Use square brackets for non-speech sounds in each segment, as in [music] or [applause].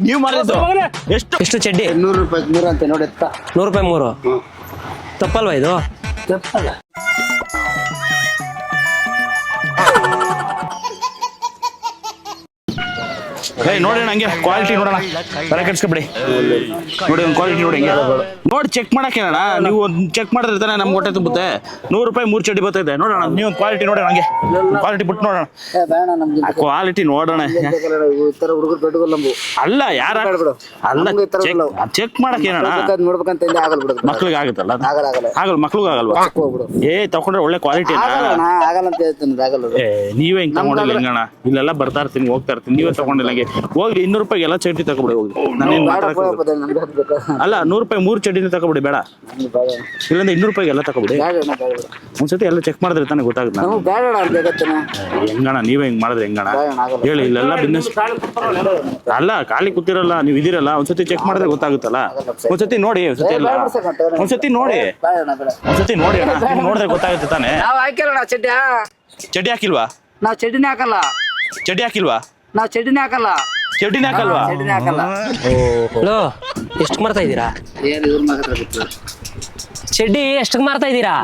ನೀವು ಮಾಡಿದ್ದು ಎಷ್ಟು? ಎಷ್ಟು ಚಡ್ಡಿ? ನೂರು ರೂಪಾಯಿ ಮೂರು ಅಂತ ನೋಡಿ ನೂರು ರೂಪಾಯಿ ಮೂರು. ತಪ್ಪಲ್ವಾ ಇದು? ತಪ್ಪಲ್ಲ. ಏ ನೋಡಿ ಹಂಗೆ ಕ್ವಾಲಿಟಿ ನೋಡೋಣ. ತಲೆ ಕೆಡ್ಸ್ಕೊಬಿಡಿ. ನೋಡಿ ಒಂದು ಕ್ವಾಲಿಟಿ ನೋಡಿ ಹಂಗೆ. ನೋಡಿ ಚೆಕ್ ಮಾಡಕ್ಕೆ ಅಣ್ಣ ನೀವು ಒಂದು ಚೆಕ್ ಮಾಡಿದ್ರೆ ತಾನೆ ನಮ್ಗೆ ಹೊಟ್ಟೆ ತುಂಬುತ್ತೆ. ನೂರು ರೂಪಾಯಿ ಮೂರು ಚಡ್ಡಿ ಬರ್ತಾ ಇದೆ ನೋಡೋಣ ನೀವು ಒಂದು ಕ್ವಾಲಿಟಿ ನೋಡೋಣ ಹಂಗೆ. ಕ್ವಾಲಿಟಿ ಬಿಟ್ಟು ನೋಡೋಣ. ಕ್ವಾಲಿಟಿ ನೋಡೋಣ. ಅಲ್ಲ ಯಾರ. ಅಲ್ಲ ಚೆಕ್ ಮಾಡೋಕೆ ಚೆಕ್ ಮಾಡಕ್ಕೆ ಏನಣ್ಣ? ನೋಡ್ಬೇಕಂತ ನೋಡ್ಬೇಕಂತ ಇಲ್ಲಿ ಆಗಲ್ಲ ಬಿಡೋದು ಮಕ್ಳಿಗೆ ಆಗುತ್ತಲ್ಲ ಆಗಲ್ಲ ಮಕ್ಳಿಗೆ ಆಗಲ್ವಾ? ಏ ತಗೊಂಡ್ರೆ ಒಳ್ಳೆ ಕ್ವಾಲಿಟಿ ನೀವೇ ಹಿಂಗೆ ತಗೊಂಡಿಲ್ಲ ಹೆಂಗಣ್ಣ? ಇಲ್ಲೆಲ್ಲ ಬರ್ತಾ ಇರ್ತೀನಿ ಹೋಗ್ತಾ ಇರ್ತೀನಿ. ನೀವೇ ತಗೊಂಡಿಲ್ಲ ಹಂಗೆ. ಹೋಗ್ಲಿ ಇನ್ನೂರು ರೂಪಾಯಿ ಎಲ್ಲ ಚಟ್ನಿ ತಗೊಬಿಡಿ ಹೋಗಿ ನಾನೇನ್ ಬೇಡ ಮಾತಾಡಕ್ ಪೋ, ಪೋ, ನಮ್ಗೆ ಅದು ಬೇಕಾ? ಅಲ್ಲ ನೂರು ರೂಪಾಯಿ ಮೂರು ಚಟ್ನಿ ತಗೊಬಿಡಿ ಬೇಡ. ಇಲ್ಲಾಂದ್ರೆ ಬೇಡ ಇಲ್ಲಂದ್ರೆ ಇನ್ನೂರು ರೂಪಾಯಿಗೆ ಎಲ್ಲ ತಗೊಬಿಡಿ. ಒಂದ್ಸತಿ ಎಲ್ಲ ಚೆಕ್ ಮಾಡಿದ್ರೆ ತಾನೇ ಗೊತ್ತಾಗುತ್ತೆ ಹೆಂಗಣ ನೀವೇ ಹಿಂಗ್ ಮಾಡಿದ್ರೆ ಆಗಲ್ಲ. ಹೇಳಿ ಇಲ್ಲೆಲ್ಲ ಬಿಸ್ನೆಸ್ ಅಲ್ಲ ಖಾಲಿ ಕೂತಿರಲ್ಲ ನೀವು ಇದಿರಲ್ಲ ಒಂದ್ಸತಿ ಚೆಕ್ ಮಾಡಿದ್ರೆ ಗೊತ್ತಾಗುತ್ತಲ್ಲ? ಒಂದ್ಸತಿ ನೋಡಿ ಒಂದ್ಸತಿ ಎಲ್ಲ. ಒಂದ್ಸತಿ ನೋಡಿ. ಒಂದ್ಸತಿ ನೋಡಿ ಅಣ್ಣ ನೋಡಿದ್ರೆ ಗೊತ್ತಾಗುತ್ತೆ ತಾನೇ. ಚಡ್ಡಿ ಹಾಕಿಲ್ವಾ? ನಾವ್ ಚಡ್ಡಿನೇ ಹಾಕಲ್ಲ. ಚಡ್ಡಿ ಹಾಕಿಲ್ವಾ? ನಾವ್ ಚಡ್ಡಿನೇ ಹಾಕಲ್ಲ. ಚಡ್ಡಿನೇ ಹಾಕಲ್ವಾ? ಚಡ್ಡಿನೇ ಹಾಕಲ್ಲ. ಹಲೋ ಎಷ್ಟು ಮಾರ್ತಾ ಇದ್ದೀರಾ? ಏನ್ ಇವ್ರ ಮಾತ್ರ ಬಿಟ್ಟು ಚಡ್ಡಿ ಎಷ್ಟಕ್ಕೆ ಮಾರ್ತಾ ಇದ್ದೀರಾ?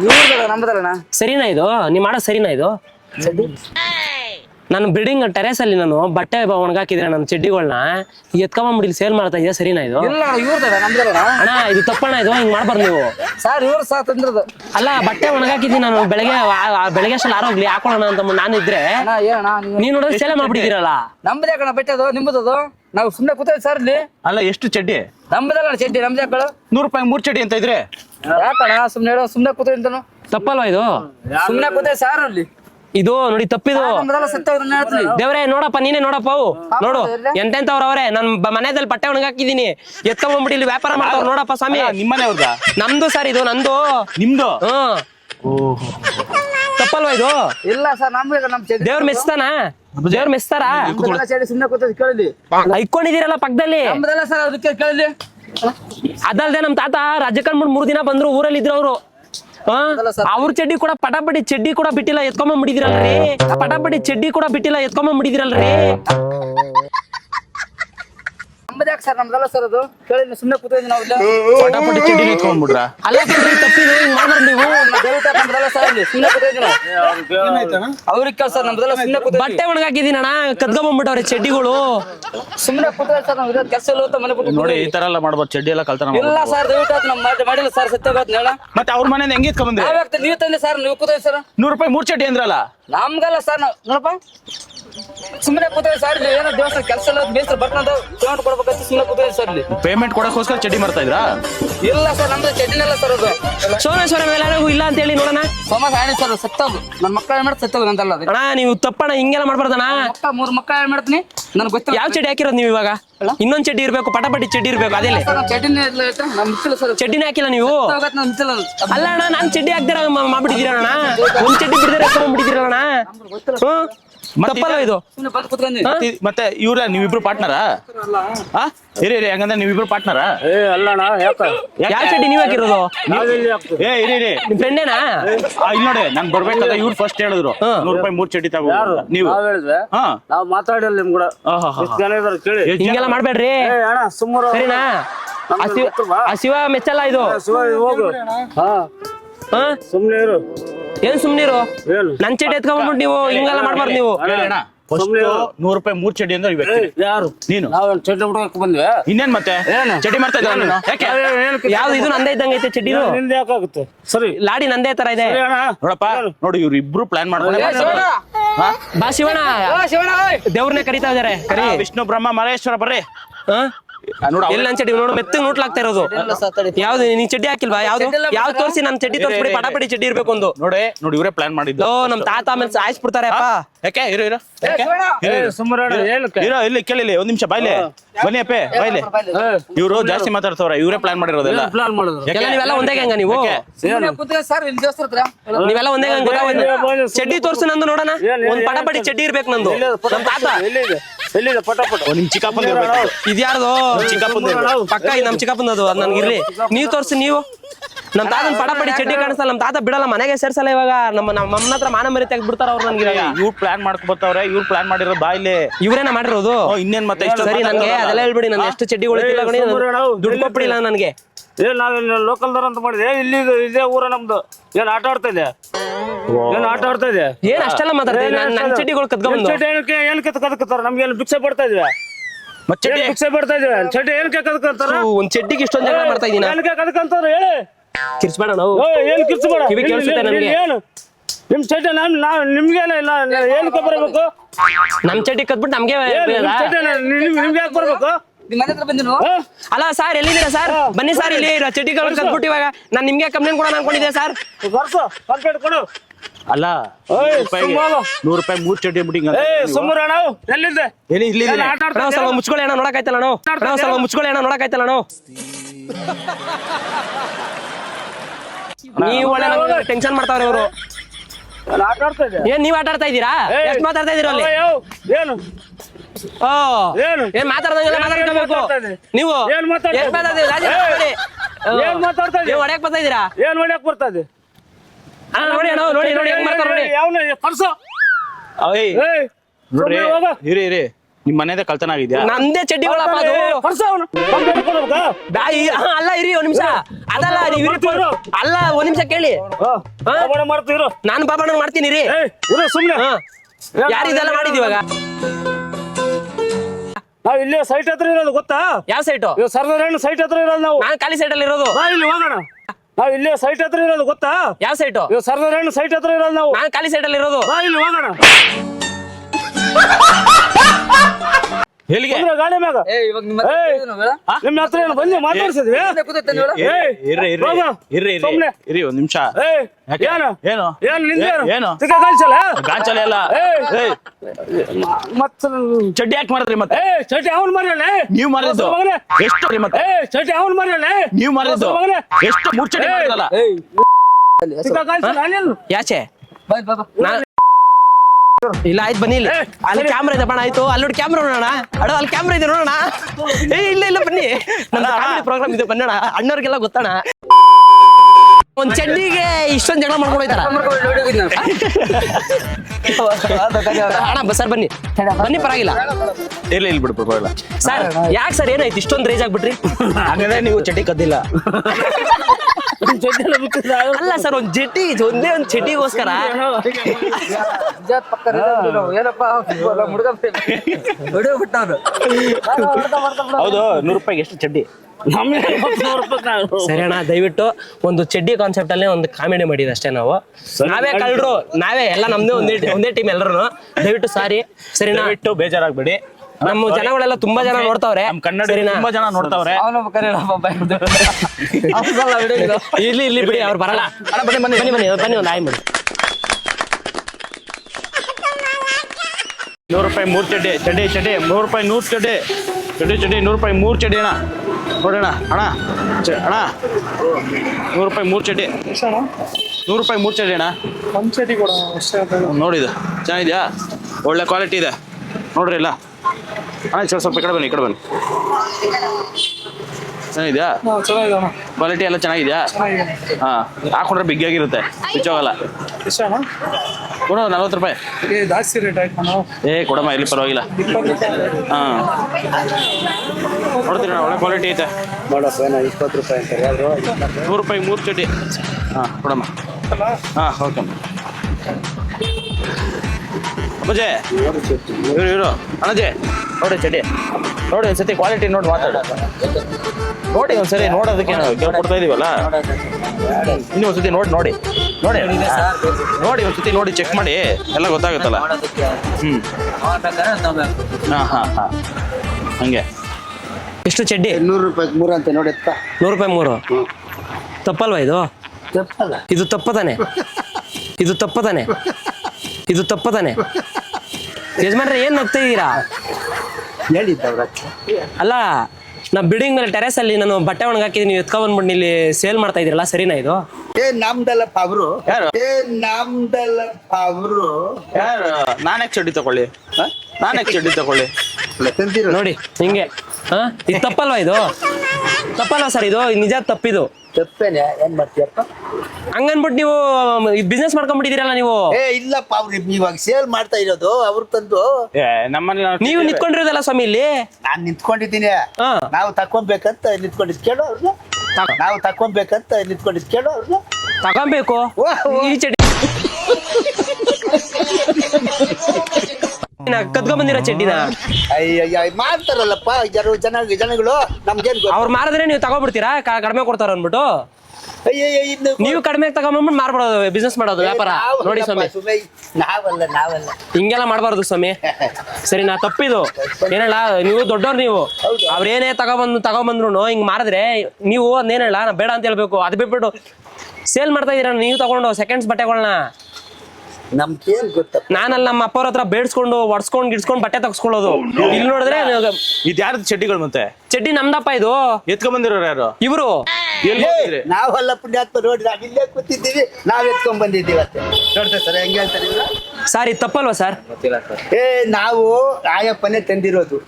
ನಮ್ದಲ್ಲಣ್ಣ ಸರಿನಾ ಇದು? ನೀವು ಮಾಡೋ ಸರಿನಾ ಇದು? ಚಡ್ಡಿ? ನಾನು ಬಿಲ್ಡಿಂಗ್ ಟೆರೇಸ್ ಅಲ್ಲಿ ನಾನು ಬಟ್ಟೆ ಒಣಗಾಕಿದ್ರೆ ನನ್ನ ಚಡ್ಡಿಗಳನ್ನ ಎತ್ಕೊಂಬಿಡಿ ಸೇಲ್ ಮಾಡ್ತಾ ಇದೆಯಾ? ಸರಿನಾ ಇದು? ಇಲ್ಲ ಅಣ್ಣ ಇದು ತಪ್ಪಣ್ಣ ಇದು ಹಿಂಗ್ ಮಾಡ್ಬಾರ್ದು ನೀವು. ಸರ್ ಇವ್ರ ಸಹ ತಂದ್ರದು ಅಲ್ಲ ಬಟ್ಟೆ ಒಣಗಾಕಿದ್ದೀನಿ ನಾನು ಬೆಳಗ್ಗೆ ಆ- ಆ ಬೆಳಗ್ಗೆ ಅಷ್ಟಲ್ಲಿ ಆರೋಗ್ಲಿ ಹಾಕೊಳ್ಳೋಣ ಅಂತ ನಾನು ಇದ್ರೆ ಅಣ್ಣ ಏನಣ್ಣ ನೀವು ನೀವ್ ನೋಡಿದ್ರೆ ಸೇಲ್ ಮಾಡ್ಬಿಟ್ಟಿದ್ದೀರಲ್ಲ? ನಮ್ದೇ ಕಣ ಬೆಟ್ಟದು ನಿಮ್ಮದದು? ನಾವು ಸುಮ್ಮನೆ ಕೂತೇವೆ ಸರ್ ಇಲ್ಲಿ. ಅಲ್ಲ ಎಷ್ಟು ಚಡ್ಡಿ? ನಮ್ದಲ್ಲ ಚಡ್ಡಿ ನಮ್ದೇ ಕಳು ನೂರು ರೂಪಾಯಿ ಮೂರ್ ಚಡ್ಡಿ ಅಂತ ಇದ್ರೆ? ಯಾಕಣ ಸುಮ್ಮನೆ ಹೇಳೋ ಸುಮ್ಮನೆ ಕೂತೇವೆ ಅಂತಾನು? ತಪ್ಪಲ್ವಾ ಇದು? ಸುಮ್ಮನೆ ಕೂತೇವೆ ಸರ್ ಅಲ್ಲಿ. ಇದು ನೋಡಿ ತಪ್ಪಿದು. ದೇವ್ರೇ ನೋಡಪ್ಪ ನೀನೆ ನೋಡಪ್ಪ ಅವು. ನೋಡು ಎಂತೆಂತವ್ರ ಅವರೇ ನನ್ ಮನೆದಲ್ಲಿ ಬಟ್ಟೆ ಒಣಗಾಕಿದೀನಿ ಎತ್ಕೊಂಡ್ಬಿಟ್ಟು ಇಲ್ಲಿ ವ್ಯಾಪಾರ ಮಾಡ್ತಾರ ನೋಡಪ್ಪ ಸ್ವಾಮಿ. ನಿಮ್ಮನೆ ಅವ್ರಗ ನಮ್ದು ಸರ್ ಇದು ನಂದು. ನಿಮ್ದು? ಹ್ಮ್. ತಪ್ಪಲ್ವಾ ಇದು? ಇಲ್ಲ ಸರ್ ನಮ್ಗೆ ನಮ್ ದೇವ್ರ ಮೆಸ್ತಾನ ದೇವ್ರ ಚಡ್ಡಿ ಸುಮ್ಮನೆ ಇಕ್ಕೊಂಡಿದ್ದೀರಲ್ಲ ಪಕ್ಕದಲ್ಲಿ? ನಮ್ದಲ್ಲ ಸರ್ ಅದಕ್ಕೆ ಕೇಳಲಿ ಅದಲ್ದೆ ನಮ್ ತಾತ ಅಂದ್ಬಿಟ್ಟು ಮೂರ್ ದಿನ ಬಂದ್ರು ಊರಲ್ಲಿ ಇದ್ರು ಅವರು. ಅವ್ರ ಚಡ್ಡಿ ಕೂಡ ಪಟಾಪಟಿ ಚಡ್ಡಿ ಕೂಡ ಬಿಟ್ಟಿಲ್ಲ ಎತ್ಕೊಂಬ ಮುಡಿದಿರಲ್ರಿ ಪಟಾಪಟಿ ಚಡ್ಡಿ ಕೂಡ ಬಿಟ್ಟಿಲ್ಲ ಎತ್ಕೊಂಬ ಮುಡಿದಿರಲ್ರಿ ನಮ್ದು ಯಾಕೆ ಸರ್? ನಮ್ದಲ್ಲ ಸರ್ ಅದು? ಕೇಳಿ ಸುಮ್ಮನೆ ನಾವು ಇಲ್ಲ ಪಟಾಪಟಿ ಚಡ್ಡಿ ಎತ್ಕೊಂಡ್ಬಿಟ್ರ ಅಲ್ಲ ಕಣ್ರೀ ತಪ್ಪಿದು ಹಿಂಗ್ ಮಾಡ್ಬಾರ್ದು ನೀವು? ದಯವಿಟ್ಟು ನಮ್ದಲ್ಲ ಸರ್ ಅಲ್ಲಿ. ಸುಮ್ಮನೆ ಕೂತೇವೆ ಅವ್ರಿಗೆ ಕೇಳ ಸರ್ ನಮ್ದಲ್ಲ ಸುಮ್ಮನೆ ಕೂತೇವೆ ಬಟ್ಟೆ ಒಣಗಾಕಿದೀನಿ ಅಣ್ಣ ಕದ್ಕೊಂಬಂದ್ಬಿಟ್ಟವ್ರೆ ಚಡ್ಡಿಗಳು. ಸುಮ್ಮನೆ ಕೂತೇವೆ ಸರ್ ಕೆಲಸ ಇಲ್ಲ ಅಂತ ಮನೆ ಬಿಟ್ಟು ನೋಡಿ ಈ ತರ ಎಲ್ಲ ಮಾಡ್ಬೋದು ಚಡ್ಡಿ ಎಲ್ಲ ಕಲ್ತಾರ ಇಲ್ಲ ಮಾಡ್ಬೋದು. ಸರ್ ಮಾಡಿ- ಮಾಡಿಲ್ಲ ಸರ್ ಸತ್ಯೋಗತ್ ಹೇಳ ಮತ್ತೆ ಅವ್ರ ಮನೆ ಹೆಂಗೆ ಇತ್ಕೊಂಡ್ ಬಂದ್ರಿ? ನೀವು ತಂದೆ ಸರ್ ನೀವು ಕೂತೇವೆ ಸರ್. ನೂರು ರೂಪಾಯಿ ಮೂರ್ ಚಡ್ಡಿ ಅಂದ್ರಲ್ಲ? ನಮ್ಗಲ್ಲ ಸರ್ ನಾವು ನೋಡಪ್ಪ. ಸುಮ್ಮನೆ ಕೂತೇವೆ ಸರ್ ಇಲ್ಲಿ ಏನೋ ದೇವಸ್ಥಾನ ಕೆಲಸ ಇಲ್ಲ ಬೇಸರ ಬರ್ತಾ ತಗೊಂಡು ಕೊಡ್ಬೇಕಂತ ಸುಮ್ಮನೆ ಕೂತೇವೆ ಸರ್ ಇಲ್ಲಿ ಪೇಮೆಂಟ್ ಕೊಡಕ್ಕೋಸ್ಕರ ಚಡ್ಡಿ ಮಾಡ್ತಾ ಇದ್ರಾ ಇಲ್ಲ ಸರ್ ನಮ್ದು ಚಡ್ಡಿನಲ್ಲ ಸರ್ ಅದು. ಸೋಮೇಶ್ವರ ಮೇಲೆ ಇಲ್ಲ ಅಂತ ಹೇಳಿ ನೋಡೋಣ. ಸಮಾಜ ಆಣಿ ಸರ್ ಸತ್ತೋದು ನನ್ನ ಮಕ್ಕಳ ಏನ್ ಮಾಡ್ತಾರೆ ಸತ್ತೋದು ಅಂತಲ್ಲ ಅದು. ಅಣ್ಣ ನೀವು ತಪ್ಪಣ್ಣ ಹಿಂಗೆಲ್ಲ ಮಾಡ್ಬಾರ್ದಣ್ಣ. ಮಕ್ಕ ಮೂರು ಮಕ್ಕಳ ಏನ್ ಮಾಡ್ತೀನಿ? ನನಗೆ ಗೊತ್ತಿಲ್ಲ. ಯಾವ ಚಡ್ಡಿ ಹಾಕಿರೋದು ನೀವು ಇವಾಗ? ಇನ್ನೊಂದ್ ಚಡ್ಡಿ ಇರ್ಬೇಕು ಪಟಾಪಟಿ ಚಡ್ಡಿ ಇರ್ಬೇಕು ಅದೇ ಸರ್ ಚಡ್ಡಿನೇ ಇಲ್ಲ ನಮ್ಮ ಮಿಕ್ಕಿಲ್ಲ ಸರ್ ಚಡ್ಡಿನೇ ಹಾಕಿಲ್ಲ ನೀವು? ಅದು. ಅಲ್ಲ ಅಣ್ಣ ನಾನ್ ಚಡ್ಡಿ ಹಾಕ್ದಿರ ಮಾಡ್ಬಿಟ್ಟಿದ್ದೀರಣ್ಣ. ಒಂದ್ ಚಡ್ಡಿ ಬಿಡ್ದಿರ ಬಿಟ್ಟಿದ್ದೀರಣ್ಣ ಹ್ಮ್? ತಪ್ಪಲ್ಲ ಇದು? ಸುಮ್ಮನೆ ಬಂದು ಕುತ್ಕೊಂಡಿ ಮತ್ತೆ- ಇವ್ರ ನೀವಿಬ್ರು ಪಾರ್ಟ್ನರಾ? ಆ ಇರಿ ಇರಿ ಹಂಗಂದ್ರೆ ನೀವಿಬ್ರು ಪಾರ್ಟ್ನರಾ? ಏ ಅಲ್ಲಣ್ಣ ಯಾಕ? ಯಾವ ಚಡ್ಡಿ ನೀವ್ ಹಾಕಿರೋದು? ಏ ಇರಿ ಇರಿ. ನಿಮ್ ಫ್ರೆಂಡೇನಾ ಇಲ್ಲಿ ನೋಡಿ ನಾನ್ ಬರ್ಬೇಕಾದ್ರೆ ಇವ್ರು ಫಸ್ಟ್ ಹೇಳಿದ್ರು. ನೂರು ರೂಪಾಯಿ ಮೂರ್ ಚಡ್ಡಿ ತಗೋ ಅಂತ. ನೀವು. ನಾವ್ ಹೇಳಿದ್ವಿ. ಹಾ. ನಾವ್ ಮಾತಾಡಿಲ್ಲ ನಿಮ್ ಕೂಡ. ಆ, ಹಾ, ಹಾ, ಎಷ್ಟ್ ಜನ ಇದಾರೆ ಕೇಳಿ. ಎಷ್ಟ್ ಜನ? ಹಿಂಗೆಲ್ಲ ಮಾಡ್ಬೇಡ್ರಿ. ಏ ಅಣ್ಣ ಸುಮ್ಮರು ಸರಿನಾ? ಆ ಶಿವ ಆ ಶಿವ ಮೆಚ್ಚಲ್ಲ ಇದು? ಹೋಗು. ಹಾ ಹಾ? ಸುಮ್ನೆ ಇರು. ಏನ್ ಸುಮ್ನಿರು? ನನ್ ಚಡ್ಡಿ ಎತ್ಕೊಂಡ್ಬಿಟ್ಟು ನೀವು ಹಿಂಗೆಲ್ಲ ಮಾಡ್ಬಾರ್ದು ನೀವು. ನೂರು ರೂಪಾಯಿ ಮೂರ್ ಚಡಿ ಅಂದ್ರೆ ಈ ವ್ಯಕ್ತಿ. ಯಾರು? ನೀನು. ಚಡ್ಡಿ ಹುಡುಗಕ್ಕೆ ಬಂದ್ವಿ. ಇನ್ನೇನ್ ಮತ್ತೆ? ಚಡಿ ಮಾಡ್ತಾ ಇದ್ದ ಯಾಕೆ? ಯಾವ್ದು ಇದು ನಂದೇ ಇದ್ದಂಗೆ ಐತೆ ಚಡಿ ನಿಂದ ಯಾಕಾಗುತ್ತೆ? ಸರಿ. ಲಾಡಿ ನಂದೇ ತರ ಇದೆ. ನೋಡಪ್ಪ ನೋಡಿ ಇವ್ರು ಇಬ್ರು ಪ್ಲಾನ್ ಮಾಡ್ಕೊಂಡು? ಬಾ ಶಿವಣ್ಣ. ದೇವ್ರನ್ನೇ ಕರಿತಾ ಇದಾರೆ. ಕರಿ ವಿಷ್ಣು ಬ್ರಹ್ಮ ಮಹೇಶ್ವರ ಬರ್ರಿ. ಹಾ? ಆ, ಎಲ್ಲಿ ನನ್ ಚಡ್ಡಿ? ನೋಡು ಮೆತ್ತಗ್ ನೋಟ್ಲಾಗ್ತಾ ಇರೋದು. ಯಾವ್ದು ನೀನ್ ಚಡ್ಡಿ ಹಾಕಿಲ್ವಾ? ಯಾವ್ದು? ಚಡ್ಡಿ ಯಾವ್ದು ತೋರಿಸಿ ನನ್ ಚಡ್ಡಿ ತೋರಿಸ್ಬಿಡಿ ಪಟಾಪಟಿ ಚಡ್ಡಿ ಇರ್ಬೇಕು ಒಂದು ನೋಡಿ ನೋಡಿ ಇವರೇ ಪ್ಲಾನ್ ಮಾಡಿದ್ದು. ಲೋ ನಮ್ ತಾತ ಆಮೇಲೆ ಸಾಯಿಸ್ಬಿಡ್ತಾರೆ ಅಪ್ಪ. ಯಾಕೆ? ಇರು ಇರು. ಏ, ಶಿವಣ್ಣ. ಇರು, ಇರು. ಸುಮ್ಮರು ಅಣ್ಣ ಏನಕ್ಕೆ ಇರೋ ಇಲ್ಲಿ ಕೇಳಿಲಿ ಒಂದ್ ನಿಮಿಷ ಬಾಯ್ಲೆ. ಬನ್ನಿ ಅಪ್ಪೆ ಬಾಯ್ಲೆ. ಇವ್ರು ಜಾಸ್ತಿ ಮಾತಾಡ್ತಾವ್ರ ಇವರೇ ಪ್ಲಾನ್ ಮಾಡಿರೋದೆಲ್ಲ. ಪ್ಲಾನ್ ಮಾಡಿದ್ರು? ಎಲ್ಲ ನೀವೆಲ್ಲ ಒಂದೇ ಗಂಗ ನೀವು? ನೀವೆಲ್ಲ ಒಂದೇ ಗಂಗ ಚಡ್ಡಿ ತೋರ್ಸಿ ನಂದು ನೋಡೋಣ. ಒಂದ್ ಪಡಪಡಿ ಚಡ್ಡಿ ಇರ್ಬೇಕು ನಂದು. ನಮ್ ತಾತ. ಎಲ್ಲಿದೆ ಪಟ ಪಟ ಓ, ನಿಮ್ ಚಿಕ್ಕಪ್ಪಂದು ಇರ್ಬೇಕು. ಇದ್ಯಾರ್ದು? ಚಿಕ್ಕಪ್ಪಂದು ಪಕ್ಕ ಇದು ನಮ್ ಚಿಕ್ಕಪ್ಪಂದು ಅದು ನನ್ಗೆ ಇರ್ಲಿ. ನೀವ್ ತೋರ್ಸಿ ನೀವು. ನಮ್ ತಾತನ್ ಪಡ ಪಡಿ ಚಡ್ಡಿ ಕಾಣಿಸಲ್ಲ ನಮ್ ತಾತ ಬಿಡಲ್ಲ ಮನೆಗೆ ಸೇರ್ಸಲ್ಲ ಇವಾಗ. ನಮ್ಮ ನಮ್ಮ ಅಮ್ಮನ ಹತ್ರ ಮಾನ ಮರಿ ತೆಗ್ದು ಬಿಡ್ತಾರ ಅವ್ರು ನನ್ಗೆ ಇವಾಗ. ಇವ್ರು ಪ್ಲಾನ್ ಮಾಡ್ಕೊಬತ್ತವ್ರೆ ಇವ್ರು ಪ್ಲಾನ್ ಮಾಡಿರೋ ಬಾಯ್ಲಿ. ಇವ್ರೇನ ಮಾಡಿರೋದು? ಓ, ಇನ್ನೇನ್ ಮತ್ತೆ ಇಷ್ಟು ಸರಿ ನನ್ಗೆ ಅದೆಲ್ಲ ಹೇಳ್ಬಿಡಿ ನನ್ ಎಷ್ಟು ಚಡ್ಡಿ ಉಳಿತಿಲ್ಲ ಗಣಿ ನಾವು. ದುಡ್ಡು ಕೊಟ್ಬಿಡಿಲ್ಲ ನನ್ಗೆ. ಏ ನಾವಿಲ್ಲಿ ಲೋಕಲ್ದವ್ರ ಅಂತ ಮಾಡಿದೆ. ಇಲ್ಲಿ ಇದು ಇದೇ ಊರ ನಮ್ದು. ಏನ್ ಆಟ ಆಡ್ತಾ ಇದೆ ಏನ್ ಆಟ ಆಡ್ತಾ ಇದೆ ಏನ್ ಅಷ್ಟೆಲ್ಲ ಮಾತಾಡ್ತೀನಿ ನನ್ ನನ್ ಚಡ್ಡಿಗಳು ಕದ್ಕೊಂಡ್ಬಂದು ಚಟಿ ಏನಕ್ಕೆ ಏನಕ್ಕೆ ಕದ್ಕತ್ತಾರ ನಮ್ಗೆ ಏನು ಭಿಕ್ಷೆ ಪಡ್ತಾ ಇದೀವಿ ಮತ್ತೆ ಭಿಕ್ಷೆ ಪಡ್ತಾ ಇದೀವಿ ಚಟಿ ಏನಕ್ಕೆ ಕದ್ಕತ್ತಾರ ಒಂದ್ ಚಡ್ಡಿಗೆ ಇಷ್ಟೊಂದ್ ಜಗಳ ಮಾಡ್ತಾ ಇದೀನ? ಏನಕ್ಕೆ ಕದ್ಕಂತಾರ ಹೇಳಿ. ಕಿರ್ಸ್ಬೇಡ ನಾವು. ಓ, ಏನ್ ಕಿರ್ಚು ಬೇಡ ಕಿವಿ ಕೇಳ್ಸುತ್ತೆ ಇಲ್ಲಿ- ಇಲ್ಲಿ ನಮ್ಗೆ. ಏನು? ನಿಮ್ ಚಟಿ ನಾನ್ ನಾವ್ ನಿಮ್ಗೇನ ಇಲ್ಲ. ಏನಕ್ಕೆ ಬರ್ಬೇಕು? ನಮ್ ಚಡ್ಡಿ ಕದ್ಬಿಟ್ಟು ನಮ್ಗೆ ಏನ್ ನಿಮ್ ಬೇಡ? ಚಟಿ ನಿಮ್ಗೆ ಯಾಕೆ ಬರ್ಬೇಕು? ನಿಮ್ ಮನೆ ಹತ್ರ ಬಂದಿನು ಹಾ? ಅಲ್ಲ ಸರ್ ಎಲ್ಲಿದ್ದೀರಾ ಸರ್? ಬನ್ನಿ ಸರ್ ಇಲ್ಲಿ ಚಡ್ಡಿಗಳು ಕದ್ಬಿಟ್ಟು ಇವಾಗ. ನಾನ್ ನಿಮ್ಗೆ ಕಂಪ್ಲೇಂಟ್ ಕೊಡೋಣ ಅನ್ಕೊಂಡಿದ್ದೆ ಸರ್. ಬರ್ಸು ಕಂಪ್ಲೇಂಟ್ ಕೊಡು. ಅಲ್ಲ ನೂರು ರೂಪಾಯಿ ಮೂರ್ ಚಡ್ಡಿ ಎಲ್ಲಿದ್ದೆ ಎಲ್ಲಿ ಇಲ್ಲಿ ಸ್ವಲ್ಪ? ಮುಚ್ಕೊಳ್ಳಿ ಅಣ್ಣ ನೋಡಕ್ಕಾಯ್ತಲ್ಲ ನಾವು? ಸ್ವಲ್ಪ ಮುಚ್ಕೊಳ್ಳಿ ಅಣ್ಣ ನೋಡಕ್ಕಾಯ್ತಲ್ಲ ನಾವು? ನೀವು ಒಳ್ಳೆ ಟೆನ್ಷನ್ ಮಾಡ್ತಾವ್ರೆ ಇವರು. ಏನ್ ನೀವ್ ಆಟ ಆಡ್ತಾ ಇದ್ದೀರಾ? ಎಷ್ಟು ಮಾತಾಡ್ತಾ ಇದೀರ ಅಲ್ಲಿ? ಏನು? ಓ ಏನು? ಏನ್ ಮಾತಾಡ್ದಂಗೆಲ್ಲ ಮಾತಾಡ್ಕೋಬೇಕು? ನೀವು? ಏನ್ ಮಾತಾಡ್ತಾ. ಓ. ಏನ್ ಮಾತಾಡ್ತಾ ಹೊಡ್ಯಕ್ ಬರ್ತಾ ಇದೀರಾ ಏನ್ ಹೊಡ್ಯಾಕ್ ಬರ್ತಾ ಇದೆ ಹಾ, ನೋಡಿ ಅಣ್ಣ ನೋಡಿ ನೋಡಿ ಹೆಂಗ್ ಮಾಡ್ತಾರ ನೋಡಿ ಯಾವನ ಕರ್ಸು ಏಯ್ ಏಯ್ ನೋಡ್ರಿ ಇರಿ ಇರಿ. ನಿಮ್ ಮನೆದೇ ಕಳ್ತನ ಆಗಿದ್ಯಾ? ನಂದೇ ಚಡ್ಡಿಗಳಪ್ಪ ಅದು. ಕರ್ಸು ಅವನು. ಕಂಪ್ಲೇಂಟ್ ಕೊಡ್ಬೇಕಾ? ಬಾ, ಹಾ, ಅಲ್ಲ ಇರಿ ಒಂದ್ ನಿಮಿಷ. ಅದಲ್ಲ ನೀವು ಇರಿ. ಬರ್ತೀರೋ? ಅಲ್ಲ ಒಂದ್ ನಿಮಿಷ ಕೇಳಿ. ಮಾಡ್ತೀರು ನಾನು ಬಾಬಣ್ಣ ಮಾಡ್ತೀನಿ ರೀ ಸುಮ್ನೆ. ಹಾ. ಯಾರು ಇದೆಲ್ಲ ಮಾಡಿದೀವಾಗ ನಾವ್ ಇಲ್ಲೇ ಸೈಟ್ ಹತ್ರ ಇರೋದು ಗೊತ್ತಾ? ಯಾವ ಸೈಟು ಸರ್ದಾರ ಸೈಟ್ ಹತ್ರ ಇರೋದು ನಾವು. ನಾನು ಖಾಲಿ ಸೈಟ್ ಅಲ್ಲಿ ಇರೋದು. ಬಾ ಇಲ್ಲಿ ಹೋಗೋಣ. ನಾವ್ ಇಲ್ಲೇ ಸೈಟ್ ಹತ್ರ ಇರೋದು ಗೊತ್ತಾ? ಯಾವ ಸೈಟು ಇವ್ ಸರ್ದಾರ ಸೈಟ್ ಹತ್ರ ಇರೋದು ನಾವು. ನಾನು ಖಾಲಿ ಸೈಟ್ ಅಲ್ಲಿ ಇರೋದು ಬಾ ಇಲ್ಲಿ ಹೋಗೋಣ. [laughs] ಎಲ್ಲಿಗೆ? ಬಂದ್ರೆ ಗಾಡಿ ಮ್ಯಾಗ. ಏ ಇವಾಗ ನಿಮ್ಮ ಹತ್ರ ಏಯ್. ಬಂದಿನು ಬೇಡ? ನಿಮ್ಮ ಹತ್ರ ಏನು ಬಂದು ಮಾತಾಡ್ಸಿದ್ವಿ? ಸುಮ್ನೆ ಕೂತೈತೆ ನೀನು ಬೇಡ? ಏಯ್ ಇರ್ರಿ ಇರ್ರಿ ಹೋಗು. ಇರ್ರಿ ಇರ್ರಿ. ಸುಮ್ನೆ. ಇರಿ ಒಂದ್ ನಿಮಿಷ. ಏಯ್ ಯಾಕೆ? ಏನು? ಏನು? ಏನು ನಿಂದೇನು ಏನು? ತಿಕ್ಕ ಕಾಣಿಸಲ್ಲ ಗಾಂಚಲ? ಎಲ್ಲ ಏಯ್. ಏಯ್. ಮತ್ತ ಚಡ್ಡಿ ಯಾಕೆ ಮಾಡಿದ್ರಿ ಮತ್ತೆ? ಏ ಚಟಿ ಅವನ್ ಮರ್ಯಾಳೆ ನೀವ್ ಮಾರಿದ್ದು? ಎಷ್ಟು ರೀ ಮತ್ತೆ? ಏ ಚಟಿ ಅವನ್ ಮರ್ಯಾಳೆ ನೀವ್ ಮಾರಿದ್ದು? ಎಷ್ಟು ಮೂರ್ ಚಡ್ಡಿ ಏಯ್. ತಿಕ್ಕ ಯಾಚೆ? ಬಾ ಬಾ ಬಾ. ನಾನ್ ಇಲ್ಲ ಆಯ್ತು ಬನ್ನಿ ಇಲ್ಲಿ. ಅಲ್ಲಿ ಕ್ಯಾಮ್ರಾ ಇದೆ ಬಣ್ಣ ಆಯ್ತು. ಅಲ್ಲಿ ನೋಡಿ ಕ್ಯಾಮ್ರಾ ನೋಡೋಣ. ಅಡೋ ಅಲ್ಲಿ ಕ್ಯಾಮ್ರಾ ಇದೆ ನೋಡೋಣ. ಏ ಇಲ್ಲ ಇಲ್ಲ ಬನ್ನಿ. ನನ್ನ ಪ್ರೋಗ್ರಾಮ್ ಇದೆ ಬನ್ನೋಣ ಅಣ್ಣವ್ರಿಗೆಲ್ಲ ಗೊತ್ತಣ ಒಂದ್ ಚಡ್ಡಿಗೆ ಇಷ್ಟೊಂದ್ ಜಗಳ ಮಾಡ್ಕೊಂಡು ಹೋಯ್ತಾರ. ಮಾಡ್ಕೊಂಡು ನೋಡಿ ಹೋಗಿದ್ ನಾನು. ಅದು ಕಲಿ ಅವ್ರ. ಅಣ್ಣ ಸರ್ ಬನ್ನಿ. ಬನ್ನಿ ಪರವಾಗಿಲ್ಲ. ಇಲ್ಲ ಇಲ್ಲಿ ಬಿಡು ಪರವಾಗಿಲ್ಲ. ಸರ್ ಯಾಕೆ ಸರ್ ಏನಾಯ್ತು? ಇಷ್ಟೊಂದು ರೇಜ್ ಆಗ್ಬಿಟ್ರಿ. ಹಾಗಾದ್ರೆ ನೀವು ಚಡ್ಡಿ ಕದ್ದಿಲ್ಲ. ಅಲ್ಲ ಸರ್ ಒಂದ್ ಜೆಟ್ಟಿ ಒಂದೇ ಒಂದ್ ಬಿಟ್ಟವ್ರು ಹೌದು ನೂರು ರೂಪಾಯಿಗೆ ಎಷ್ಟು ಚಡ್ಡಿ. ಸರಿ ಅಣ್ಣ ದಯವಿಟ್ಟು ಒಂದು ಚಡ್ಡಿ ಕಾನ್ಸೆಪ್ಟ್ ಅಲ್ಲಿ ಒಂದು ಕಾಮಿಡಿ ಮಾಡಿದ ಅಷ್ಟೇ ನಾವು. ನಾವೇ ಕಳ್ರು ನಾವೇ ಎಲ್ಲ ನಮ್ದೇ ಒಂದೇ ಒಂದೇ ಟೀಮ್ ಎಲ್ಲರೂ ದಯವಿಟ್ಟು ಸಾರಿ. ಸರಿನಾ? ದಯವಿಟ್ಟು ಬೇಜಾರಾಗ್ಬೇಡಿ. ನಮ್ಮ ಜನಗಳೆಲ್ಲ ತುಂಬಾ ಜನ ನೋಡ್ತಾವ್ರೆ. ನಮ್ ಕನ್ನಡ ತುಂಬಾ ಜನ ನೋಡ್ತಾವ್ರೆ. ಇಲ್ಲಿ ಇಲ್ಲಿ ಬಿಡಿ ಅವ್ರು ಬರಲ್ಲ. ಬನ್ನಿ ಬನ್ನಿ ಬನ್ನಿ ಬನ್ನಿ ಬನ್ನಿ ಒಂದು ಆಯ್ ಮಾಡಿ. ನೂರು ರೂಪಾಯಿ ಮೂರು ಚಡ್ಡಿ ಚಡ್ಡಿ ಚಡ್ಡಿ ನೂರು ರೂಪಾಯಿ ನೂರು ಚಡ್ಡಿ. ಚಡ್ಡಿ ಚಡ್ಡಿ ನೂರು ರೂಪಾಯಿ ಮೂರು ಚಡ್ಡಿ ಅಣ್ಣ. ನೋಡೋಣ ಅಣ್ಣ ಚ- ಅಣ್ಣ. ನೂರು ರೂಪಾಯಿ ಮೂರು ಚಡ್ಡಿ. ನೂರು ರೂಪಾಯಿ ಮೂರು ಚಡ್ಡಿ ಅಣ್ಣ. ನೋಡಿದ. ಚೆನ್ನಾಗಿದೆಯಾ? ಒಳ್ಳೆ ಕ್ವಾಲಿಟಿ ಇದೆ. ನೋಡ್ರಿ ಇಲ್ಲ ಅಣ್ಣ ಸ್ವಲ್ಪ ಸ್ವಲ್ಪ ಈ ಕಡೆ ಬನ್ನಿ ಈ ಕಡೆ ಬನ್ನಿ. ಚೆನ್ನಾಗಿದ್ಯಾ? ಕ್ವಾಲಿಟಿ ಎಲ್ಲ ಚೆನ್ನಾಗಿದ್ಯಾ? ಹಾಂ ಹಾಕೊಂಡ್ರೆ ಬಿಗ್ಗಿಯಾಗಿರುತ್ತೆ ಸ್ವಿಚ್ ಕೊಡು ನಲ್ವತ್ತು ರೂಪಾಯಿ. ಜಾಸ್ತಿ ರೇಟ್ ಆಯ್ತು ಏ ಕೊಡಮ್ಮ ಇಲ್ಲಿ ಪರವಾಗಿಲ್ಲ. ಹಾಂ. ನೋಡ್ತೀರಿ ಒಳ್ಳೆ ಕ್ವಾಲಿಟಿ ಐತೆ. ಇಪ್ಪತ್ತು ರೂಪಾಯಿ ಅಂತಾರೆ. ಯಾರು ನೂರು ರೂಪಾಯಿ ಮೂರು ಚಡ್ಡಿ. ಹಾಂ ಕೊಡಮ್ಮ. ಹಾಂ ಓಕೆ ಅಪ್ಪಜೆ. ಇವರು ಇವರು ಅಣ್ಣಜೆ. ನೋಡಿ ಚಡ್ಡಿ ನೋಡಿ ಒಂದ್ಸತಿ ಕ್ವಾಲಿಟಿ ನೋಡಿ ಮಾತಾಡ. ನೋಡಿ ಒಂದ್ಸರಿ ನೋಡೋದಕ್ಕೆ ಕೇಳಿ ಕೊಡ್ತಾ ಇದೀವಲ್ಲ? ಇನ್ನೂ ಒಂದ್ಸತಿ ನೋಡಿ ನೋಡಿ. ನೋಡಿ. ನೋಡಿ ಒಂದ್ಸತಿ ನೋಡಿ ಚೆಕ್ ಮಾಡಿ. ಎಲ್ಲ ಗೊತ್ತಾಗುತ್ತಲ್ಲ? ಹ್ಞೂ ಹಾಂ ಹಾಂ ಹಾಂ. ಹಂಗೆ. ಎಷ್ಟು ಚಡ್ಡಿ? ನೂರು ರೂಪಾಯಿ ಮೂರು ಅಂತ ನೋಡಿ ನೂರು ರೂಪಾಯಿ ಮೂರು? ತಪ್ಪಲ್ವಾ ಇದು? ತಪ್ಪಲ್ಲ. ಇದು ತಪ್ಪತಾನೆ ಇದು ತಪ್ಪತಾನೆ ಇದು ತಪ್ಪತಾನೆ ಯಜಮಾನ್ರೆ ಏನ್ ನಗ್ತಾ ಇದ್ದೀರಾ? ಅಲ್ಲ ನಾ ಬಿಲ್ಡಿಂಗ್ ಮೇಲೆ ಟೆರೆಸ್ ಅಲ್ಲಿ ನಾನು ಬಟ್ಟೆ ಒಣಗಾಕಿದ್ದೀನಿ ನೀವು ಎತ್ಕೊಂಡ್ಬಂದ್ಬಿಟ್ಟು ಇಲ್ಲಿ ಸೇಲ್ ಮಾಡ್ತಾ ಇದ್ದೀರಲ್ಲ ಸರಿನಾ ಇದು? ಏ ನಮ್ದಲ್ಲಪ್ಪ ಅವರು. ಯಾರು? ಏ ನಮ್ದಲ್ಲಪ್ಪ ಅವರು. ಯಾರು? ನಾನೇ ಚಡ್ಡಿ ತಗೊಳ್ಳಿ? ಹ? ನಾನೇ ಚಡ್ಡಿ ತಗೊಳ್ಳಿ? ನೋಡಿ ಹಿಂಗೆ ಹಾ? ಇದು ತಪ್ಪಲ್ವಾ ಇದು? ತಪ್ಪಲ್ವಾ ಸರ್ ಇದು? ನಿಜ ತಪ್ಪಿದು. ತಪ್ಪೇನೆ ಏನ್ ಮಾಡ್ತೀಯಪ್ಪ? ಹಂಗನ್ಬಿಟ್ಟು ನೀವು ಬಿಸ್ನೆಸ್ ಮಾಡ್ಕೊಂಡ್ಬಿಟ್ಟಿದ್ದೀರಲ್ಲ ನೀವು? ಏ ಇಲ್ಲಪ್ಪ ಅವ್ರು ಇವಾಗ ಸೇಲ್ ಮಾಡ್ತಾ ಇರೋದು ಅವ್ರು ತಂದು. ಏ ನಮ್ಮನೆ ನೀವು ನಿಂತ್ಕೊಂಡಿರೋದಲ್ಲ ಸ್ವಾಮಿ ಇಲ್ಲಿ? ನಾನ್ ನಿಂತ್ಕೊಂಡಿದ್ದೀನಿ. ಹಾ. ನಾವು ತಕೊಂಬೇಕಂತ ನಿಂತ್ಕೊಂಡಿದ್ ಕೇಳು ಅವ್ರನ್ನ ನಾವು ತಕೊಂಬೇಕಂತ ನಿಂತ್ಕೊಂಡಿದ್ ಕೇಳು ಅವ್ರನ್ನ ತಗೊಬೇಕು. ಈ ವಾಹ್. ಈ ಚಡ್ಡಿ ಕದ್ಕೊಂಡ್ ಬಂದಿರೋ ಚಡ್ಡಿನ? ಅಯ್ಯ ಮಾಡ್ತಾರಲ್ಲಪ್ಪ ಜನ ಜನ ಜನಗಳು ನಮ್ಗೇನ್ ಗೊತ್ತು? ಅವ್ರು ಮಾರಿದ್ರೆ ನೀವು ತಗೋಬಿಡ್ತೀರಾ? ಕ- ಕಡಿಮೆ ಕೊಡ್ತಾರ ಅನ್ಬಿಟ್ಟು ಅಯ್ಯಯ್ಯ, ಇನ್ನು ನೀವು ಕಡಿಮೆ ತಗೊಂಡ್ಬಿಟ್ಟು ಮಾರ್ಬಿಡೋದು ಬಿಸ್ನೆಸ್ ಮಾಡೋದು ವ್ಯಾಪಾರ. ನೋಡಿ ಸ್ವಾಮಿ. ನಾವಲ್ಲ ನಾವಲ್ಲ. ಹಿಂಗೆಲ್ಲ ಮಾಡಬಾರ್ದು ಸ್ವಾಮಿ. ಸರಿ ನಾ ತಪ್ಪಿದು. ಏನಲ್ಲ ನೀವು ದೊಡ್ಡವ್ರು ನೀವು. ಅವ್ರೇನೇ ತಗೊಬಂದು ತಗೊಬಂದ್ರು ಹಿಂಗ್ ಮಾರಿದ್ರೆ ನೀವು ಅದೇನಲ್ಲ ನಾ ಬೇಡ ಅಂತ ಹೇಳ್ಬೇಕು. ಅದು ಬಿಟ್ಬಿಟ್ಟು ಸೇಲ್ ಮಾಡ್ತಾ ಇದೀರ ನೀವು ತಗೊಂಡು ಸೆಕೆಂಡ್ಸ್ ಬಟ್ಟೆಗಳನ್ನ ನಮ್ಗೇನ್ ನಾನಲ್ಲಿ ನಮ್ಮ ಅಪ್ಪವ್ರ ಹತ್ರ ಬೇಡ್ಸ್ಕೊಂಡು ಒಡ್ಸ್ಕೊಂಡು ಗಿಡ್ಸ್ಕೊಂಡು ಬಟ್ಟೆ ತಗ್ಸ್ಕೊಳ್ಳೋದು. ಇಲ್ಲಿ ನೋಡಿದ್ರೆ ಇದು ಯಾರ್ದು ಚಡ್ಡಿಗಳು ಮತ್ತೆ? ಚಡ್ಡಿ ನಮ್ದಪ್ಪ ಇದು. ಎತ್ಕೊಂಡ್ ಬಂದಿರೋರು ಯಾರು? ಇವರು. ನಾವ್ ನಾವಲ್ಲ ಪುಣ್ಯಾತ್ಮ ನೋಡಿ ನಾವ್ ಇಲ್ಲೇ ಕೂತಿದ್ದೀವಿ ನಾವ್ ಎತ್ಕೊಂಡ್ ಬಂದಿದ್ದೀವಿ ಅಷ್ಟೇ ನೋಡ್ತಾ ಸರ್ ಹೆಂಗೆ ಹೇಳ್ತಾರೆ ಇವ್ರು? ಸರ್ ಇದು ತಪ್ಪಲ್ವಾ ಸರ್? ಏ ನಾವು ರಾಯಪ್ಪನೇ ತಂದಿರೋದು.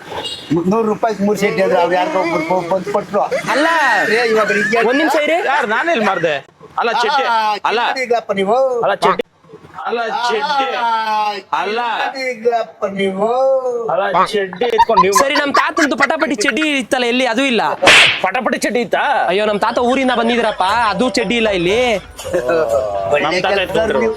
ಮು- ನೂರು ರೂಪಾಯಿ ಮೂರ್ ಸೆಟ್ ಅಂದ್ರೆ ಅವ್ರು ಯಾರಿಗೋ ಒಬ್ರು ಬಂದು ಕೊಟ್ರು. ಅಲ್ಲ. ಏ, ಇವಾಗ ಒಂದ್ ನಿಮಿಷ ಇರಿ. ಯಾರು ನಾನೇ ಇಲ್ಲಿ ಮಾಡ್ದೆ? ಅಲ್ಲ ಚಡ್ಡಿ ಆ, ಅಲ್ಲ. ಕಿಲಾಡಿಗಳಪ್ಪ ನೀವು? ಅಲ್ಲ ಚಡ್ಡಿ ಅಲ್ಲ ಚಡ್ಡಿ ಅಲ್ಲ. ನೀವು. ಅಲ್ಲ ಚಡ್ಡಿ ಎತ್ಕೊಂಡು ನೀವು ಸರಿ ನಮ್ ತಾತಂದು ಪಟಾಪಟಿ ಚಡ್ಡಿ ಇತ್ತಲ್ಲ ಎಲ್ಲಿ? ಅದು ಇಲ್ಲ. ಪಟಾಪಟಿ ಚಡ್ಡಿ ಇತ್ತಾ? ಅಯ್ಯೋ ನಮ್ ತಾತ ಊರಿಂದ ಬಂದಿದ್ರಪ್ಪ ಅದು ಚಡ್ಡಿ ಇಲ್ಲ ಇಲ್ಲಿ. ನಮ್ ತಾತ ನೀವು.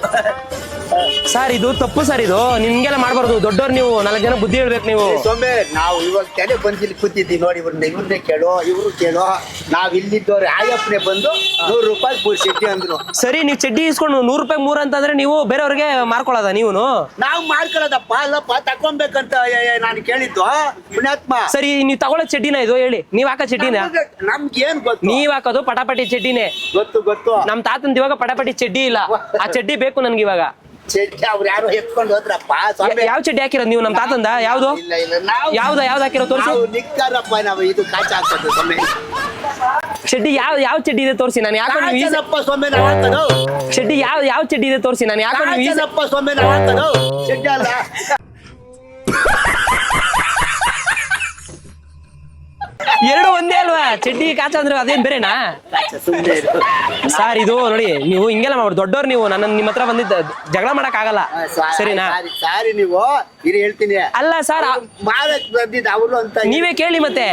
ಸರ್ ಇದು ತಪ್ಪು ಸರ್ ಇದು. ನಿಮ್ಗೆಲ್ಲ ಮಾಡ್ಬಾರ್ದು. ದೊಡ್ಡವ್ರು ನೀವು ನಾಲ್ಕು ಜನ ಬುದ್ಧಿ ಹೇಳ್ಬೇಕು ನೀವು. ಸೊಮ್ಮೆ ನಾವು ಇವಾಗ ತೆನೆ ಬಂದಿಲ್ಲಿ ಕೂತಿದ್ವಿ ನೋಡಿ ಇವ್ರನ್ನ ಇವ್ರನ್ನೇ ಕೇಳೋ ಇವ್ರು ಕೇಳೋ. ನಾವ್ ಇಲ್ಲಿದ್ದವ್ರು ಆಯಪ್ಪನೇ ಬಂದು ನೂರು ರೂಪಾಯಿ ಸೆಟ್ ಅಂದ್ರು. ಸರಿ ನೀವು ಚಡ್ಡಿ ಇಸ್ಕೊಂಡು ನೂರು ರೂಪಾಯಿ ಮೂರು ಅಂತಂದ್ರೆ ನೀವು ಬೇರೆಯವ್ರಿಗೆ ಮಾರ್ಕೊಳ್ಳೋದ ನೀವು ನಾವು ಮಾಡ್ಕೊಳ್ಳೋದಪ್ಪ ಅಲ್ಲಪ್ಪ ತಕೊಂಬೇಕಂತ ಏ, ಏ, ನಾನು ಕೇಳಿದ್ದು ಪುಣ್ಯಾತ್ಮ. ಸರಿ ನೀವು ತಗೊಳ್ಳೋ ಚಡ್ಡಿನ ಇದು? ಹೇಳಿ. ನೀವ್ ಹಾಕೋ ಚಡ್ಡಿನ? ನಮ್ಗೆ- ನಮ್ಗೇನ್ ಗೊತ್ತು? ನೀವ್ ಹಾಕೋದು ಪಟಾಪಟಿ ಚಡ್ಡಿನೇ. ಗೊತ್ತು ಗೊತ್ತು. ನಮ್ ತಾತಂದ್ ಇವಾಗ ಪಟಾಪಟಿ ಚಡ್ಡಿ ಇಲ್ಲ. ಆ ಚಡ್ಡಿ ಬೇಕು ನನ್ಗೆ ಇವಾಗ. ಚಡ್ಡಿ ಅವ್ರು ಯಾರೋ ಎತ್ಕೊಂಡು ಹೋದ್ರಪ್ಪ ಸ್ವಾಮಿ. ಯಾವ ಚಡ್ಡಿ ಹಾಕಿರೋದು ನೀವು ನಮ್ ತಾತಂದ? ಯಾವ್ದು? ಇಲ್ಲ ಇಲ್ಲ ನಾವು ಯಾವ್ದು ಯಾವ್ದು ಹಾಕಿರೋ ತೋರಿಸಿ. ನಾವು ನಿಕ್ಕಾರಪ್ಪ ನಾವು ಇದು ಕಾಚ ಹಾಕೋದು ಸ್ವಾಮಿ. ಚಡ್ಡಿ ಯಾವ ಯಾವ ಚಡ್ಡಿ ಇದೆ ತೋರಿಸಿ ನಾನು ಯಾಕೋ ನೀವು ಈ- ಕಾಚನಪ್ಪ ಸ್ವಾಮಿ ನಾವು ಹಾಕೋದು. ಚಡ್ಡಿ ಯಾವ ಯಾವ ಚಡ್ಡಿ ಇದೆ ತೋರಿಸಿ ನಾನು ಯಾಕೋ ನೀವು ಈ- ಕಾಚನಪ್ಪ ಸ್ವಾಮಿ ನಾವು ಹಾಕೋದು. ಚಡ್ಡಿ ಅಲ್ಲ. ಎರಡು ಒಂದೇ ಅಲ್ವಾ? ಚಡ್ಡಿ ಕಾಚ ಅಂದ್ರೆ ಅದೇನ್ ಬೇರೆನಾ? ಸರ್ ಇದು ನೋಡಿ ನೀವು ಹಿಂಗೆಲ್ಲ ಮಾಡ್ಬೋದು ದೊಡ್ಡವ್ರು ನೀವು ನನ್ನ ನಿಮ್ಮ ಹತ್ರ ಬಂದಿದ್ದ ಜಗಳ ಮಾಡಕ್ ಆಗಲ್ಲ. ಸರಿನಾ? ಸಾರಿ ಸಾರಿ ನೀವು. ಇದು ಹೇಳ್ತೀನಿ. ಅಲ್ಲ ಸರ್ ಮಾರಕ್ ಬಂದಿದ್ದು ಅವರು ಅಂತ ನೀವೇ ಕೇಳಿ ಮತ್ತೆ.